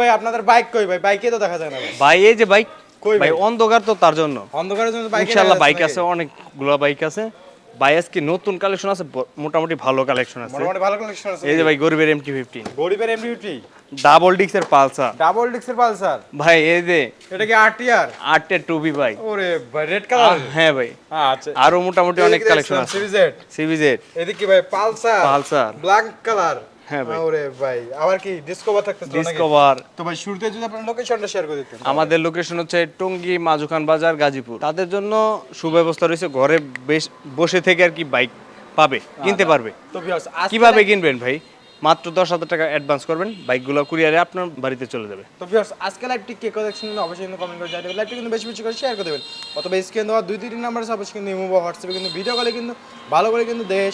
ভাই আপনাদের বাইক কই ভাই? বাইকে তো দেখা যায় না ভাই। ভাই এই যে বাইক কই ভাই? অন্ধকার তো তার জন্য। অন্ধকারের জন্য বাইক ইনশাআল্লাহ বাইক আছে অনেকগুলো বাইক আছে। ভাই আজকে নতুন কালেকশন আছে মোটামুটি ভালো কালেকশন আছে। মোটামুটি ভালো কালেকশন আছে এই যে ভাই গরিবের এমটি ফিফটিন গরিবের এমডিউটি ডাবল ডিক্সের পালসার। ডাবল ডিক্সের পালসার? ভাই এই যে এটা কি আরটিআর আটটা টুবি ভাই। ওরে ভাই রেড কালার হ্যাঁ ভাই। আচ্ছা। আরও মোটামুটি অনেক কালেকশন আছে। সিরিজেড সিবিজেড এদিকে ভাই পালসার। পালসার। ব্ল্যাক কালার হ্যাঁ ভাই। ওরে ভাই আবার কি ডিসকভার থাকতেছে নাকি? ডিসকভার তো ভাই শুরুতে যদি আপনার লোকেশনটা শেয়ার করে দিতেন। আমাদের লোকেশন হচ্ছে টঙ্গী মাজুখান বাজার গাজীপুর। তাদের জন্য সুব্যবস্থা রয়েছে ঘরে বেশ বসে থেকে আর কি বাইক পাবে কিনতে পারবে। তো কীভাবে কিনবেন ভাই? মাত্র দশ হাজার টাকা অ্যাডভান্স করবেন বাইকগুলো কুরিয়ারে আপনার বাড়িতে চলে যাবে। তো ভিউয়ার্স আজকে লাইভটি কে কথা দেখছেন অবশ্যই কিন্তু কমেন্ট করে জানাবেন লাইভটি কিন্তু বেশি বেশি করে শেয়ার করে দেবেন। অথবা স্ক্রিন দেওয়া দুই তিনটি নাম্বার আছে অবশ্যই কিন্তু ইমো বা হোয়াটসঅ্যাপে কিন্তু ভিডিও কলে কিন্তু ভালো করে কিন্তু দেখে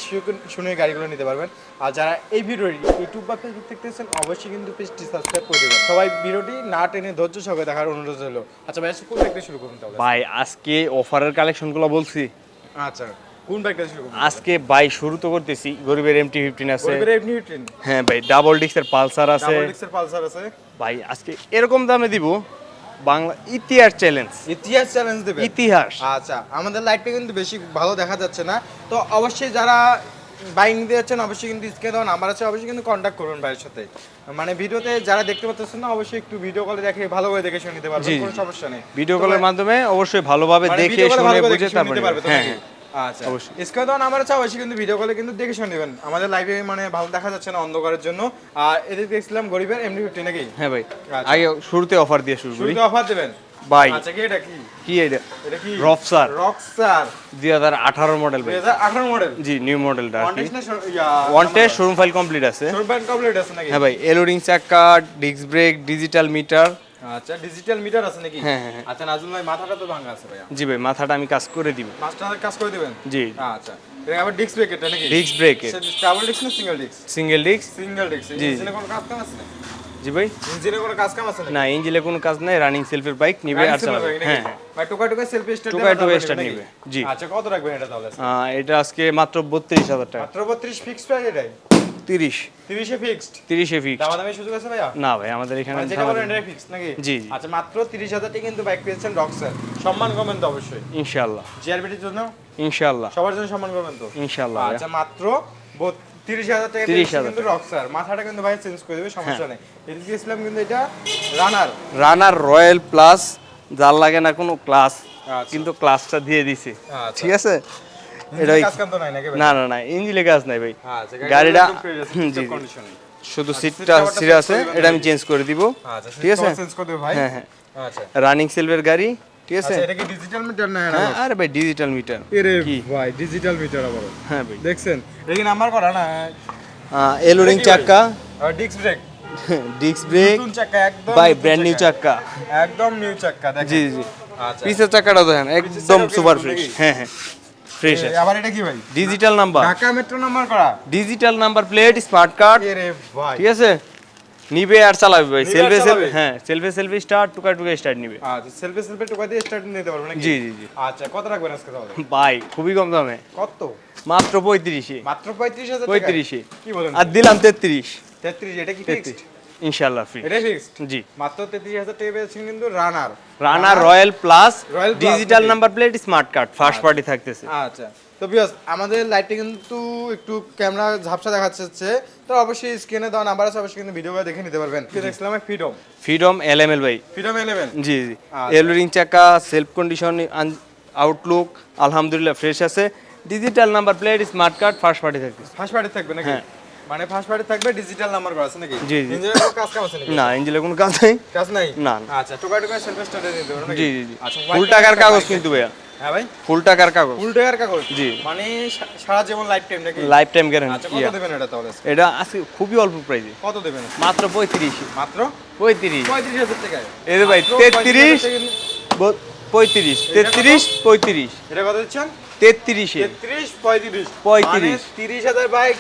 শুনে গাড়িগুলো নিতে পারবেন। আর যারা এই ভিডিওটি ইউটিউব বা ফেসবুক দেখতেছেন অবশ্যই কিন্তু পেজটি সাবস্ক্রাইব করে দেবেন। সবাই ভিডিওটি না টেনে ধৈর্য সহকারে দেখার অনুরোধ হলো আচ্ছা ভাই আজকে কোন বাইকটা শুরু করুন তাহলে? ভাই আজকে অফারের কালেকশনগুলো বলছি। আচ্ছা। কোন বাইকটা শুরু আজকে বাই শুরু তো করতেছি গরিবের এমটি ফিফটিন আছে। গরিবের এমনি ফিফটিন হ্যাঁ ভাই ডাবল পালসার আছে। ডাবল পালসার আছে। ভাই আজকে এরকম দামে দিব বাংলা ইতিহাস চ্যালেঞ্জ ইতিহাস চ্যালেঞ্জ দেবে ইতিহাস। আচ্ছা আমাদের লাইটটা কিন্তু বেশি ভালো দেখা যাচ্ছে না। তো অবশ্যই যারা বাইক নিতে যাচ্ছেন অবশ্যই কিন্তু স্ক্রিনে দেওয়া নাম্বার আছে অবশ্যই কিন্তু কন্ট্যাক্ট করুন ভাইয়ের সাথে। মানে ভিডিওতে যারা দেখতে পাচ্ছেন না অবশ্যই একটু ভিডিও কলে দেখে ভালো করে দেখে শুনে নিতে পারবেন কোনো সমস্যা নেই। ভিডিও কলের মাধ্যমে অবশ্যই ভালোভাবে মানে দেখে শুনে বুঝে তারপরে? হ্যাঁ। আচ্ছা। অবশ্যই। স্ক্রিনে দেওয়া নাম্বার আছে অবশ্যই কিন্তু ভিডিও কলে কিন্তু দেখে শুনে নেবেন। আমাদের লাইভে মানে ভালো দেখা যাচ্ছে না অন্ধকারের জন্য। আর এদিকে দেখছিলাম গরিবের এমনি ফিফটি নাকি? হ্যাঁ ভাই। আচ্ছা। আগে শুরুতে অফার দিয়ে শুরু করি। অফার দেবেন? ভাই আচ্ছা কি এটা কি? কি এটা? এটা কি? দুই হাজার আঠারো মডেল ভাই। হাজার আঠারো মডেল জি নিউ মডেলটা one test showroom file complete আছে। শোরুম কমপ্লিট আছে নাকি? হ্যাঁ ভাই এলোরিং চাকা ডিস্ক ব্রেক ডিজিটাল মিটার আচ্ছা ডিজিটাল মিটার আছে নাকি? হ্যাঁ, হ্যাঁ, হ্যাঁ। আচ্ছা নাজুল ভাই মাথাটা তো ভাঙা আছে ভাইয়া। জি ভাই মাথাটা আমি কাজ করে দিব। মাস্টার কাজ করে দিবেন? জি। আচ্ছা এটা আবার ডিস্ক ব্রেক এটা নাকি? ডিস্ক ব্রেক ডাবল ডিস্ক না single disc single disc single disc জি। ইঞ্জিনে কোনো কাজ কাম আছে না জি ভাই। ইঞ্জিনে কোনো কাজ কাম আছে না না ইঞ্জিনে কোনো কাজ নাই রানিং সেলফের বাইক নিবে আর চালাবে। হ্যাঁ। ভাই টোকা টোকা সেলফি স্টার্ট নিবে, জি। আচ্ছা কত রাখবেন এটা তাহলে? এটা আজকে মাত্র বত্রিশ হাজার টাকা। মাত্র 32 ফিক্সড প্রাইস এটাই? তিরিশ। 30 এ ফিক্সড তিরিশে ফিক্স দামাদামি সুযোগ আছে ভাইয়া? না ভাই আমাদের এখানে মানে যেটা বলেন এটাই ফিক্স নাকি? জি। আচ্ছা মাত্র 30000 টাকা কিন্তু বাইক পেয়েছেন রক্সার সম্মান করবেন তো অবশ্যই। ইনশাল্লাহ জিআরবিটির জন্য? ইনশাল্লাহ সবার জন্য সম্মান করবেন তো? ইনশাল্লাহ ভাইয়া। আচ্ছা মাত্র তিরিশ হাজার টাকা 30,000 কিন্তু রক্সার মাথাটা কিন্তু ভাই চেঞ্জ করে দেবে সমস্যা নেই। এদিকে ইসলাম কিন্তু এটা রানার রানার রয়্যাল প্লাস যার লাগে না কোনো ক্লাস আচ্ছা। কিন্তু ক্লাসটা দিয়ে দিছে। আচ্ছা। ঠিক আছে? এটা না না না ইঞ্জিনে কাজ নাই ভাই। আচ্ছা গাড়িটা জি। শুধু আচ্ছা, সিটটা সিটটা সিরে আছে এটা আমি চেঞ্জ করে দিব। আচ্ছা ঠিক আছে? হ্যাঁ হ্যাঁ। আচ্ছা। রানিং সেলভের গাড়ি ঠিক আছে? আচ্ছা এটা কি ডিজিটাল মিটার না হ্যাঁ আরে ভাই ডিজিটাল মিটার এরে ভাই ডিজিটাল মিটার আবার। হ্যাঁ ভাই। দেখছেন? এটা কি নাম্বার করা না? Alloy ring disc brake disc brake নতুন চাকা একদম ভাই ব্র্যান্ড নিউ একদম নিউ চাকা দেখেন। জি জি। আচ্ছা। পিছের চাকাটা দেখেন একদম সুপার ফ্রেশ হ্যাঁ হ্যাঁ। ফ্রেশ আছে। আবার এটা কি ভাই? Digital number Dhaka metro number করা। Digital number plate smart card এরে ভাই। ঠিক আছে? নিবে আর চালাবে ভাই। সেলফে সেলফে হ্যাঁ সেলফে সেলফে স্টার্ট টুকা টুকা স্টার্ট নিবে। আচ্ছা সেলফি সেলফি টোকা দিয়ে স্টার্ট নিতে পারব নাকি? জি জি জি। আচ্ছা কত রাখবেন আজকে তাহলে? ভাই খুবই কম দামে। কত? মাত্র পঁয়ত্রিশে। মাত্র পঁয়ত্রিশ হাজার পঁয়ত্রিশে। কি বলেন? আর দিলাম তেত্রিশ। তেত্রিশ এটা কি ফিক্সড ইনশাল্লাহ ফ্রি এটা ফিক্সড জি। মাত্র তেত্রিশ হাজার টাকা পেয়েছেন কিন্তু Runner Runner Royal Plus digital number plate smart card first party থাকতেছে। আচ্ছা। তো বিয়াস আমাদের লাইটে কিন্তু একটু ক্যামেরা ঝাপসা দেখাচ্ছে তো অবশ্যই স্ক্রিনে দেওয়া নাম্বার আছে অবশ্যই কিন্তু ভিডিও দেখে নিতে পারবেন। দেখছিলাম ফ্রিডম ফ্রিডম এলএমএল ভাই। ফ্রিডম ইলেভেন জি জি। আচ্ছা। এলোরিং চাকা সেলফ কন্ডিশন আউটলুক আলহামদুলিল্লাহ ফ্রেশ আছে। Digital number plate smart card first party থাকতেছে। ফার্স্ট পার্টি থাকবে নাকি? হ্যাঁ। মানে ফার্স্ট পার্টি থাকবে ডিজিটাল নাম্বার করা আছে নাকি? জি, জি। ইঞ্জিনের কোনো কাজ কাম আছে নাকি? না ইঞ্জিনের কোনো কাজ নেই। কাজ নাই? না। আচ্ছা টোকা টোকা সেলফ স্টার্টে নাকি? জি জি জি। আচ্ছা ফুল টাকার কাগজ কিন্তু ভাইয়া। হ্যাঁ ভাই? ফুল টাকার কাগজ। ফুল টাকার কাগজ? জি। মানে সারা জীবন লাইফ টাইম নাকি? লাইফ টাইম আচ্ছা কত দেবেন এটা তাহলে এটা আজকে খুবই অল্প প্রাইসে কত দেবেন? মাত্র পঁয়ত্রিশ। মাত্র? পঁয়ত্রিশ। পঁয়ত্রিশ হাজার টাকায়। এই ভাই মাত্র তেত্রিশ। 35,000 টাকা- পঁয়ত্রিশ। তেত্রিশ পঁয়ত্রিশ। এটা কত দিচ্ছেন? তেত্রিশে তেত্রিশ পঁয়ত্রিশ। 35 মানে তিরিশ হাজার বাইক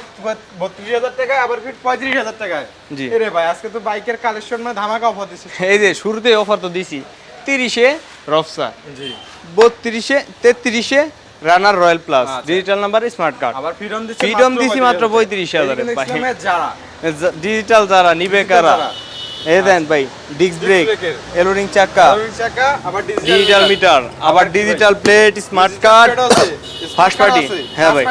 বত্রিশ হাজার টাকায় আবার ফিট পঁয়ত্রিশ হাজার টাকায়। জি। এরে ভাই আজকে তো বাইকের কালেকশন মানে ধামাকা অফার দিচ্ছে এই যে শুরুতে অফার তো দিছি। তিরিশে রফসা জি। বত্রিশে তেত্রিশে Runner Royal Plus. Digital number smart card আবার ফ্রিডম দিচ্ছে Freedom দিছি মাত্র 35,000 হাজার। ডিজিটাল যারা। নিবে কারা? দেন ভাই ডিস্ক ব্রেক এলোরিং চাকা চাকা আবার ডিজিটাল মিটার আবার digital plate smart card First party, হ্যাঁ ভাই।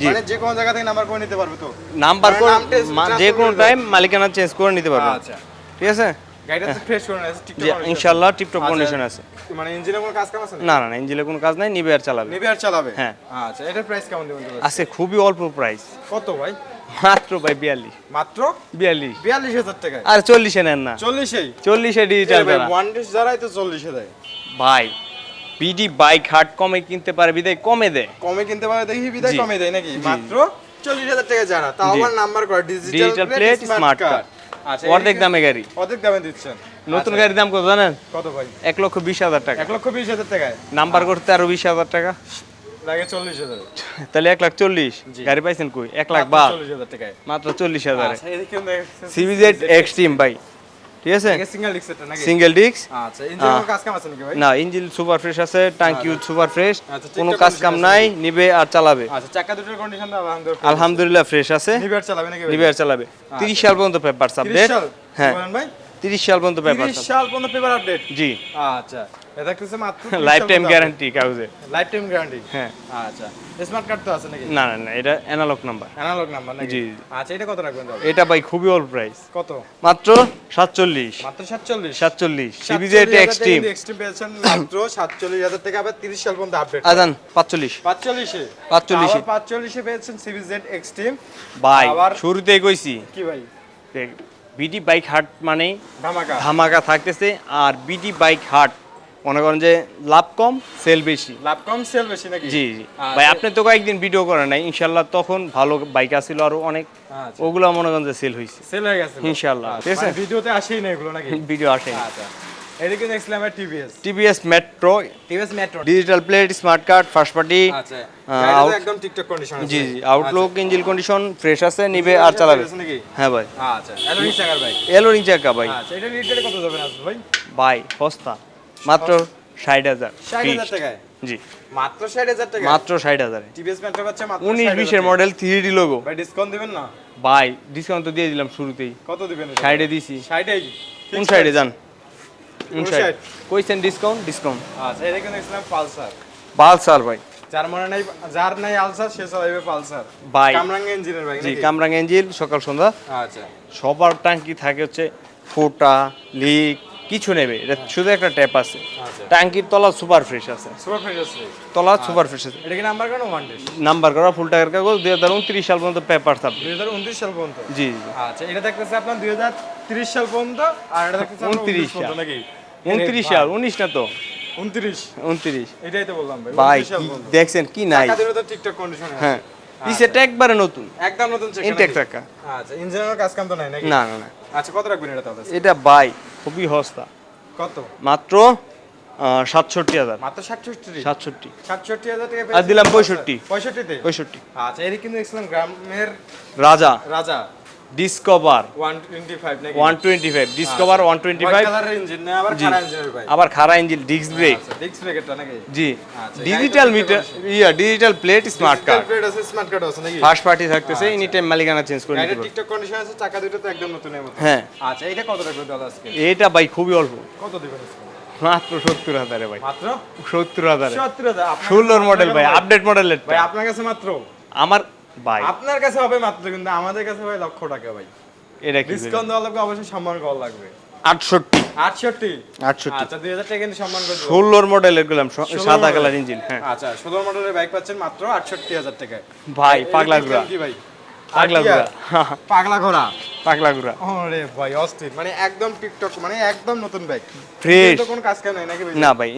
জি। মানে যে কোনো জায়গা থেকে নাম্বার করে নিতে পারবে তো। নাম্বার মানে করে যে কোনো টাইম মালিকানা চেঞ্জ করে নিতে পারবেন আচ্ছা। ঠিক আছে? গাড়িটা তো ফ্রেশ করে আছে জি ইনশাআল্লাহ টিপটপ কন্ডিশন আছে। মানে ইঞ্জিনে কোনো কাজ কাম আছে না না না ইঞ্জিনে কোনো কাজ নাই নিবে আর চালাবে। নেবে আর চালাবে? হ্যাঁ। আচ্ছা এটার প্রাইস কেমন দিবেন? তো আছে খুবই অল্প প্রাইস কত ভাই? মাত্র ভাই বিয়াল্লিশ। মাত্র? বিয়াল্লিশ। বিয়াল্লিশ হাজার টাকায়? আর চল্লিশে নেন না। চল্লিশেই? চল্লিশে ডিজিটাল ওয়ান ডিশ যারাই তো চল্লিশে দেয়। ভাই বিডি বাইক হাট কমে কিনতে পারে বিদায় কমে দেয়। কমে কিনতে পারে দেখি বিদায় কমে দেয় নাকি? মাত্র চল্লিশ হাজার টাকা যারা। তাও জি। আবার নাম্বার করে ডিজিটাল প্লেট স্মার্ট কার্ড অর্ধেক দামে গাড়ি। অর্ধেক দামে দিচ্ছেন। নতুন আচ্ছা, গাড়ির দাম কত জানেন? কত ভাই? এক লক্ষ বিশ হাজার টাকা। এক লক্ষ বিশ হাজার টাকায়। নাম্বার করতে আরও বিশ হাজার টাকা। লাগে চল্লিশ হাজার। তাহলে এক লাখ চল্লিশ। গাড়ি পাইছেন কই? এক লাখ মাত্র চল্লিশ হাজার টাকায়। মাত্র চল্লিশ হাজারে। আচ্ছা এদিকে দেখছেন সিবিজেড এক্সট্রিম ভাই। ঠিক আছে? সিঙ্গেল ডিক্সেটটা নাকি? সিঙ্গেল ডিস্ক আচ্ছা ইঞ্জিন কাজ কাম আছে নাকি ভাই? না ইঞ্জিন সুপার ফ্রেশ আছে টাঙ্কি সুপার ফ্রেশ আচ্ছা, কোনো কাজ কাম নাই নিবে আর চালাবে। আচ্ছা চাকা দুটোর কন্ডিশন আলহামদুলিল্লাহ আলহামদুলিল্লাহ ফ্রেশ আছে। নিবার চালাবে নাকি নিবে আর চালাবে। তিরিশ সাল পর্যন্ত পেপার 30 আপডেট হ্যাঁ। বলেন ভাই? তিরিশ সাল পর্যন্ত পেপার 30 সাল পর্যন্ত পেপার আপডেট জি। আচ্ছা। দেখতেছে মাত্র লাইফ টাইম গ্যারান্টি কাগজে লাইফ টাইম গ্যারান্টি হ্যাঁ। আচ্ছা। স্মার্ট কার্ড তো আছে নাকি? না না না এটা অ্যানালগ নাম্বার অ্যানালগ নাম্বার নাকি? জি। আচ্ছা এটা কত রাখবেন তাহলে? এটা ভাই খুবই অল্প প্রাইস কত? মাত্র সাতচল্লিশ। মাত্র 47 সাতচল্লিশ। সিবিজেড এক্সট্রিম এক্সট্রিম পেয়েছেন মাত্র 47000 টাকা। আবার 30 সাল পর্যন্ত আপডেট আজান পাঁচচল্লিশ। 45 এ 45 এ। আবার 45 এ পেয়েছেন সিবিজেড এক্সট্রিম ভাই শুরুতেই কইছি। কি ভাই? বিডি বাইক হাট মানে ধামাকা। ধামাকা থাকতেছে আর বিডি বাইক হাট মনে করেন যে লাভ কম সেল বেশি। লাভ কম সেল বেশি নাকি? জি জি। আচ্ছা। ভাই আপনি তো কয়েকদিন ভিডিও করেন নাই ইনশাল্লাহ তখন ভালো বাইক আসছিল আরও অনেক। আচ্ছা। ওগুলো মনে করেন যে সেল হয়েছে সেল হয়ে গেছে। ইনশাআল্লাহ, আচ্ছা, ঠিক আছে? মানে ভিডিওতে আসেই না এগুলো নাকি? ভিডিও আসে আচ্ছা। দেখছিলাম TVS TVS Metro TVS Metro digital plate smart card first party আচ্ছা। একদম টিকটক কন্ডিশন জি জি আউটলুক ইঞ্জিন কন্ডিশন ফ্রেশ আছে নিবে আর চালাবে। হ্যাঁ ভাই। আচ্ছা। অ্যালোনি চাকার ভাই। এলোরিং চাকা ভাই। আচ্ছা এটা কত যাবে ভাই? ভাই সস্তা। মাত্র ষাট হাজার 60000 টাকায়? জি। মাত্র 60000 টাকা মাত্র ষাট হাজারে। টিভিএস মেট্রো পাচ্ছে মাত্র উনিশ 60,000 বিশের মডেল থ্রি ডি লোগো ভাই ডিসকাউন্ট দিবেন না? ভাই ডিসকাউন্ট তো দিয়ে দিলাম শুরুতেই। কত দিবেন সাইডে দিছি। 60 কোন সাইডে যান কোন 59 সাইড কইছেন ডিসকাউন্ট ডিসকাউন্ট আচ্ছা এটা কিন্তু দেখছিলাম পালসার। পালসার ভাই। যার মনে নাই যার নাই আলসার সে চালাবে পালসার। ভাই। কামরাঙ্গা ইঞ্জিনের ভাই জি? কামরাং এঞ্জিল সকাল সন্ধ্যা। আচ্ছা। সবার ট্যাঙ্কি থাকে হচ্ছে ফোটা লিক কিছু নেবে এটা শুধু একটা ট্যাপ আছে। আচ্ছা। ট্যাঙ্কির তলা সুপার ফ্রেশ আছে। সুপার ফ্রেশ আছে। তলা সুপার ফ্রেশ আছে। এটা কি নাম্বার কেন ওয়ান ডেস নাম্বার করা ফুল টাকার কাগজ দুই হাজার উনত্রিশ সাল পর্যন্ত পেপার থাকবে। দুই হাজার উনত্রিশ সাল পর্যন্ত? জি জি। আচ্ছা এটা দেখতেছে আপনার দুই হাজার তিরিশ সাল পর্যন্ত আর এটা দেখতেছে 29 উনত্রিশ সাল। নাকি? উনত্রিশ সাল উনিশ না তো? উনত্রিশ। উনত্রিশ। এটাই তো বললাম ভাই ভাই 29 সাল কি পর্যন্ত। দেখছেন কি নাই? টিকটক কন্ডিশন হ্যাঁ। একবারে নতুন। একদম নতুন ইনটেক টাকা আচ্ছা ইঞ্জিনের কাজ কাম তো নাই নাকি? না না না। আচ্ছা কত রাখবেন এটা তাহলে? এটা বাই খুবই সস্তা কত? মাত্র সাতষট্টি হাজার। মাত্র সাতষট্টি? সাতষট্টি। সাতষট্টি হাজার টাকা আর দিলাম 65 পঁয়ষট্টিতে? পঁয়ষট্টি। আচ্ছা এদিকে কিন্তু দেখছিলাম গ্রামের রাজা। রাজা। ডিসকভার ওয়ান টোয়েন্টি ফাইভ নাকি? One twenty five Discover one twenty five কালারের ইঞ্জিন না আবার ভাই? খারা ইঞ্জিন ডিস্ক ব্রেক আচ্ছা নাকি? জি। আচ্ছা, ডিজিটাল গাড়িটা মিটার ইয়া digital plate smart card plate আছে স্মার্ট কার্ড আছে নাকি? ফার্স্ট পার্টি থাকতেছে এনি টাইম মালিকানা চেঞ্জ করে নিতে পারবে টিকটক কন্ডিশন আছে চাকা দুটো তো একদম নতুনের মতো। হ্যাঁ। আচ্ছা এটা কত রাখবেন দাদা আজকে? এটা ভাই খুবই অল্প। কত দিবেন মাত্র সত্তর হাজারে ভাই। মাত্র? সত্তর হাজারে। সত্তর হাজার। আপনার ষোলোর মডেল ভাই আপডেট মডেলের ভাই আপনার কাছে মাত্র? আমার ভাই আপনার কাছে হবে মাত্র কিন্তু আমাদের কাছে ভাই লক্ষ টাকা ভাই। এটা কি ডিসকাউন্ট দেওয়া লাগবে অবশ্যই সম্মান করা লাগবে। আটষট্টি। আটষট্টি? আটষট্টি। আচ্ছা দুই হাজার টাকা কিন্তু সম্মান করে। ষোলোর মডেলের গুলাম সাদা কালার ইঞ্জিন হ্যাঁ। আচ্ছা ষোলো মডেলের বাইক পাচ্ছেন মাত্র আটষট্টি হাজার টাকায়। ভাই পাগলা ঘোড়া। কি ভাই? পাগলা ঘোড়া। পাগলা ঘোড়া। ওরে ভাই অস্থির। মানে একদম টিকটক মানে একদম নতুন বাইক ফ্রেশ তো কোনো কাজ কাম নাই নাকি না ভাই?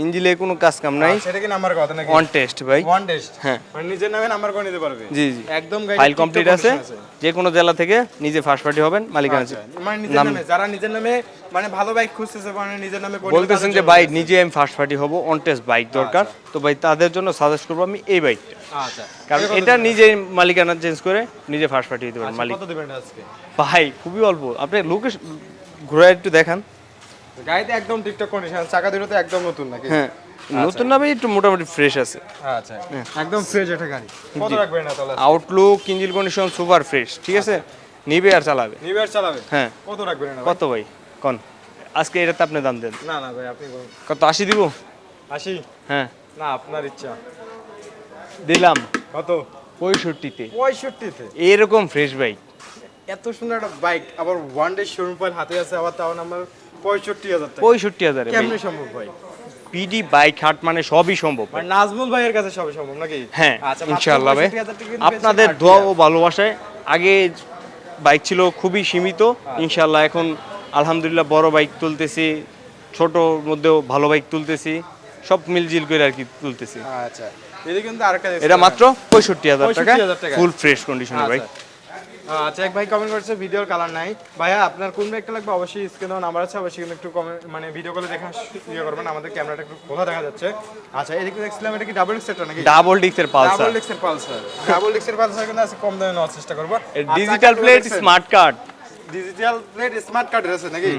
কোনো কাজ কাম নাই। সেটা কি নাম্বার কথা নাকি? অন টেস্ট ভাই। ওয়ান টেস্ট হ্যাঁ। মানে নিজের নামে নাম্বার করে নিতে পারবে? জি জি। একদম গাড়ি ফাইল কমপ্লিট আছে। যে কোনো জেলা থেকে নিজে ফার্স্ট পার্টি হবেন মালিকানা আচ্ছা, মানে নিজের নামে যারা নিজের নামে মানে ভালো বাইক খুঁজতেছে মানে নিজের নামে বলতেছেন যে ভাই নিজে আমি ফার্স্ট পার্টি হব অন টেস্ট বাইক দরকার। তো ভাই তাদের জন্য সাজেস্ট করব আমি এই বাইকটা আচ্ছা। কারণ এটা? নিজে মালিকানা চেঞ্জ করে নিজে ফার্স্ট পার্টি দিতে পারেন মালিক কত দিবেন আজকে? ভাই খুবই অল্প। আপনি লোকেশ ঘুরে একটু দেখান। গাড়িতে একদম ঠিকঠাক কন্ডিশন চাকা দুটো তো একদম নতুন নাকি? হ্যাঁ নতুন না ভাই একটু মোটামুটি ফ্রেশ আছে। আচ্ছা একদম ফ্রেশ একটা গাড়ি। কত রাখবেন না তাহলে? Outlook engine condition super fresh ঠিক আছে? নিবে আর চালাবে। নিবে আর চালাবে? হ্যাঁ। কত রাখবেন না কত ভাই? কন? আজকে এটাতে আপনি দাম দেন। না না ভাই আপনি বলুন। কত আশি দিব? আশি? হ্যাঁ। না আপনার ইচ্ছা। দিলাম। কত? পঁয়ষট্টিতে। পঁয়ষট্টিতে? এরকম ফ্রেশ বাইক এত সুন্দর একটা বাইক আবার ওয়ান ডে শোরুম ফাইল হাতে আছে আবার তাও নাম্বার পঁয়ষট্টি হাজার টাকা। পঁয়ষট্টি হাজারে কেমনে সম্ভব ভাই? পিডি বাইক হাট মানে সবই সম্ভব মানে নাজমুল ভাইয়ের কাছে সবই সম্ভব নাকি? হ্যাঁ আচ্ছা, ইনশাআল্লাহ ভাই। 65,000 টাকা কিন্তু আপনাদের দোয়া ও ভালোবাসায়। আগে বাইক ছিল খুবই সীমিত আচ্ছা। ইনশাআল্লাহ এখন আলহামদুলিল্লাহ বড় বাইক তুলতেছি ছোটর মধ্যেও ভালো বাইক তুলতেছি সব মিলজিল করে আর কি তুলতেছি। আচ্ছা এটা কিন্তু আরেকটা এটা মাত্র পঁয়ষট্টি হাজার টাকা 65,000 টাকা। ফুল ফ্রেশ কন্ডিশনের বাইক আচ্ছা। এক ভাই কমেন্ট করেছে ভিডিওর কালার নাই। ভাইয়া আপনার কোন বাইকটা লাগবে? অবশ্যই স্ক্রিনে নাম্বার আছে অবশ্যই কিন্তু একটু কমেন্ট মানে ভিডিও কলে দেখা ইয়ে করবেন। আমাদের ক্যামেরাটা একটু খোলা দেখা যাচ্ছে। আচ্ছা এদিকে দেখছিলাম এটা কি ডাবল সেটটা নাকি? ডাবল ডিক্সের পালসার ডাবল ডিক্সের পালসার ডাবল ডিক্সের পালসার কিন্তু আছে কম দামে নেওয়ার চেষ্টা করব। Digital plate smart card digital plate smart card আছে নাকি?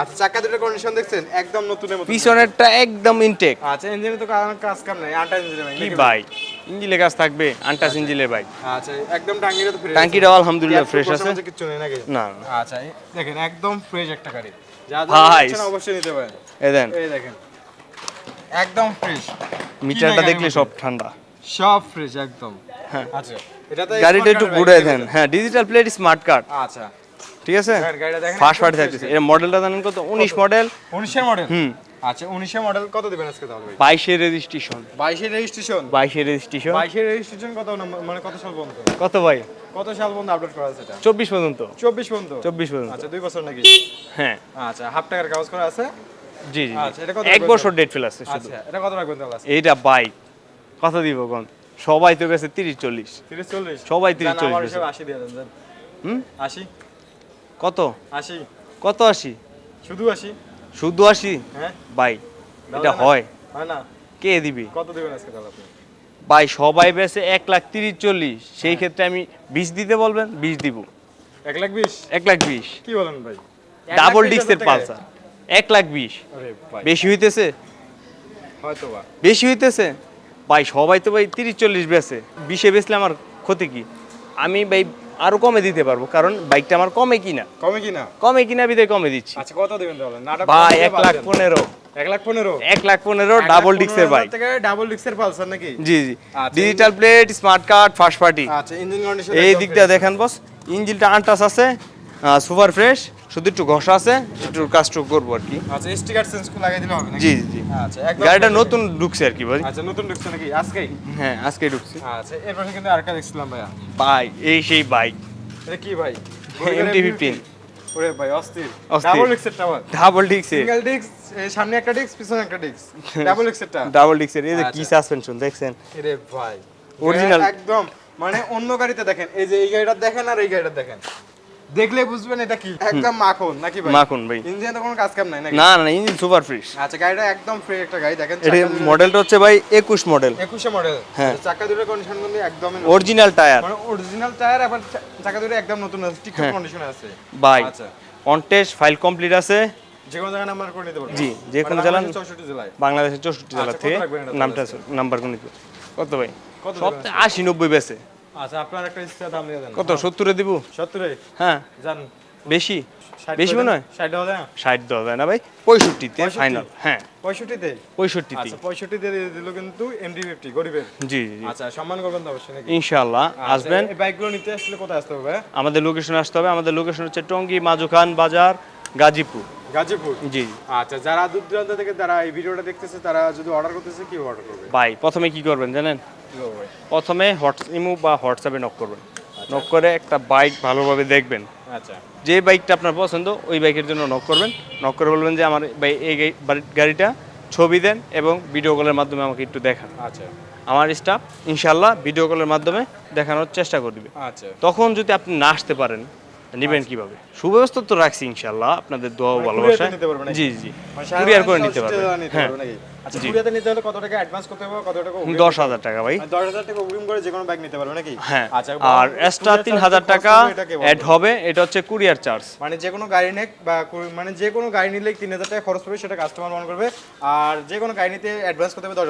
আচ্ছা চাকা দুটো কন্ডিশন দেখছেন? একদম নতুনের মতো। পিছনেরটা একদম ইনটেক আচ্ছা ইঞ্জিনে তো কাজ- কাজ কাম নাই আটা ইঞ্জিনে ভাই কি বাইক ইঞ্জিনের কাজ থাকবে আন্টাস ইঞ্জিনের বাইক। আচ্ছা একদম টাঙ্গিটা তো ফ্রেশ টাঙ্কিটাও আলহামদুলিল্লাহ ফ্রেশ আছে। কিছু নেই নাকি? না আচ্ছা দেখেন একদম ফ্রেশ একটা গাড়ি। যা অবশ্যই নিতে পারেন। এ দেন। এই দেখেন একদম ফ্রেশ মিটারটা দেখলে সব ঠান্ডা। সব ফ্রেশ একদম। হ্যাঁ। আচ্ছা গাড়িটা একটু ঘুরে দেন। হ্যাঁ ডিজিটাল প্লেট স্মার্ট কার্ড আচ্ছা। ঠিক আছে? ফার্স্ট পার্টি থাকতেছে এর মডেলটা জানেন কত? উনিশ মডেল উনিশের মডেল হুম। আচ্ছা উনিশের মডেল কত দিবেন আজকে তাহলে ভাই? রেজিস্ট্রেশন। বাইশের রেজিস্ট্রেশন? বাইশের রেজিস্ট্রেশন। বাইশের রেজিস্ট্রেশন কত মানে কত সাল পর্যন্ত? কত ভাই? কত সাল পর্যন্ত আপডেট করা আছে এটা? চব্বিশ পর্যন্ত। চব্বিশ পর্যন্ত? চব্বিশ পর্যন্ত। আচ্ছা দুই বছর নাকি? হ্যাঁ। আচ্ছা হাফ টাকার কাগজ করা আছে? জি জি আচ্ছা, এটা কত এক বছর ডেট ফেল আছে শুধু। আচ্ছা এটা কত রাখবেন তাহলে এইটা বাইক কত দিব কোন? সবাই তো গেছে তিরিশ চল্লিশ। তিরিশ চল্লিশ? সবাই 30 জান, আমার 40 আশি দিয়ে দেন। হুম? আশি? কত? আশি। কত আশি? শুধু আশি? শুধু আশি হ্যাঁ? দাও এটা হয়। হয় না? কে দিবি? কত দেবেন আজকে তাহলে আপনি? ভাই সবাই বেছে এক লাখ তিরিশ চল্লিশ। সেই ক্ষেত্রে আমি বিশ দিতে বলবেন বিশ দিব। এক লাখ বিশ? এক লাখ বিশ। কি বলেন ভাই? ডাবল ডিস্কের পালসার। এক লাখ বিশ। বেশি হইতেছে? হয়তো বেশি হইতেছে? ভাই সবাই তো ভাই তিরিশ চল্লিশ বেছে। বিশে বেচলে আমার ক্ষতি কি? আমি ভাই আরও কমে দিতে পারব কারণ বাইকটা আমার কমে কিনা। কমে কিনা? কমে কিনা বিদে কমে দিচ্ছি। আচ্ছা কত দেবেন তাহলে? ভাই এক লাখ পনেরো। এক লাখ পনেরো? এক লাখ পনেরো ডাবল ডিক্সের বাইক ডাবল ডিক্সের পালসার নাকি? জি জি। আচ্ছা, digital plate smart card first party আচ্ছা ইঞ্জিন কন্ডিশন এই দিকটা দেখেন। বস ইঞ্জিনটা আনটাস আছে সুপার ফ্রেশ শুধু একটু ঘষা আছে একটু কাজটু করব আর কি। আচ্ছা স্টিকার চেঞ্জ করে লাগিয়ে দিলে হবে নাকি? জি জি। আচ্ছা একদম গাড়িটা নতুন ঢুকছে আর কি ভাই। আচ্ছা নতুন ঢুকছে নাকি? আজকেই? হ্যাঁ আজকে ঢুকছে। আচ্ছা এরপরে কিন্তু আরেকটা দেখছিলাম ভাইয়া। ভাই এই সেই বাইক এটা কি ভাই? MT 15 ওরে ভাই অস্থির। ডাবল ডিস্কের টাওয়ার ডাবল ডিক্সে সিঙ্গেল ডিস্ক সামনে একটা ডিস্ক পিছনে একটা ডিস্ক ডাবল ডিস্কেরটা ডাবল ডিক্সের এই যে কি আচ্ছা। সাসপেনশন দেখছেন? এরে ভাই। Original। একদম মানে অন্য গাড়িতে দেখেন। এই যে এই গাড়িটা দেখেন আর এই গাড়িটা দেখেন। দেখলে বুঝবেন এটা কি। একদম মাখন নাকি ভাই? মাখন ভাই। ইঞ্জিনে তো কোনো কাজ কাম নাই নাকি? না না ইঞ্জিন সুপার ফ্রেশ আচ্ছা গাড়িটা একদম ফ্রি একটা গাড়ি দেখেন এটা মডেলটা হচ্ছে ভাই একুশ মডেল একুশে মডেল হ্যাঁ। চাকা দুটোর কন্ডিশন কিন্তু একদমই নতুন। অরিজিনাল টায়ার মানে অরিজিনাল টায়ার আবার চাকা দুটো একদম নতুন আছে হ্যাঁ। কন্ডিশনে আছে। বাই আচ্ছা। অনটেস্ট ফাইল কমপ্লিট আছে। যে কোনো জায়গায় নাম্বার করে নিতে পারবেন। জি, যে কোনো জায়গায়- বাংলাদেশের চৌষট্টি জেলায়। বাংলাদেশের চৌষট্টি জেলা থেকে নামটা নাম্বার কত ভাই? কত সব দেবেন আশি নব্বই বেছে আচ্ছা আপনার একটা ইচ্ছা দাম দিয়ে দেন। কত সত্তরে দিব? সত্তরে? হ্যাঁ। জান বেশি? বেশি মনে হয়? ষাট দেওয়া যায় না ষাট দেওয়া যায় না ভাই পঁয়ষট্টিতে 65? ফাইনাল হ্যাঁ। পঁয়ষট্টিতে? পঁয়ষট্টিতে আচ্ছা পঁয়ষট্টিতে দিয়ে দিল কিন্তু এমডি ফিফটি গরিবের। জি জি আচ্ছা সম্মান করবেন তো অবশ্যই নাকি? ইনশাআল্লাহ আচ্ছা, আসবেন। এই বাইকগুলো নিতে আসলে কোথায় আসতে হবে? আমাদের লোকেশনে আসতে হবে আমাদের লোকেশন হচ্ছে টঙ্গী মাজুখান বাজার গাজীপুর। গাজীপুর? জি। আচ্ছা যারা দূর দূরান্ত থেকে যারা এই ভিডিওটা দেখতেছে তারা যদি অর্ডার করতেছে কি অর্ডার করবে? ভাই প্রথমে কি করবেন জানেন? প্রথমে হোয়াটস ইমো বা হোয়াটসঅ্যাপে নক করবেন। নক করে একটা বাইক ভালোভাবে দেখবেন। আচ্ছা। যে বাইকটা আপনার পছন্দ ওই বাইকের জন্য নক করবেন। নক করে বলবেন যে আমার এই গাড়িটা ছবি দেন এবং ভিডিও কলের মাধ্যমে আমাকে একটু দেখান। আচ্ছা। আমার স্টাফ ইনশাল্লাহ ভিডিও কলের মাধ্যমে দেখানোর চেষ্টা করবে। আচ্ছা। তখন যদি আপনি না আসতে পারেন নেবেন কীভাবে? সুব্যবস্থা তো রাখছি ইনশাল্লাহ আপনাদের দোয়া ও মানে ভালোবাসা? জি জি। মানে কুরিয়ার করে নিতে পারবেন। হ্যাঁ। আচ্ছা। কুরিয়াতে নিতে হলে কত টাকা অ্যাডভান্স করতে হবে কত টাকা অগ্রিম দশ হাজার টাকা ভাই। মানে দশ হাজার টাকা অগ্রিম করে যে কোনো বাইক নিতে পারবে নাকি? হ্যাঁ। আচ্ছা আর এক্সট্রা charge তিন টা হাজার খরচ টাকা হবে এটাকে বলব। অ্যাড হবে এটা হচ্ছে কুরিয়ার চার্জ মানে যে কোনো গাড়ি নেক বা মানে যে কোনো গাড়ি নিলে তিন হাজার টাকা খরচ পড়বে সেটা কাস্টমার মনে করবে। আর যে কোনো গাড়ি নিতে অ্যাডভান্স করতে হবে দশ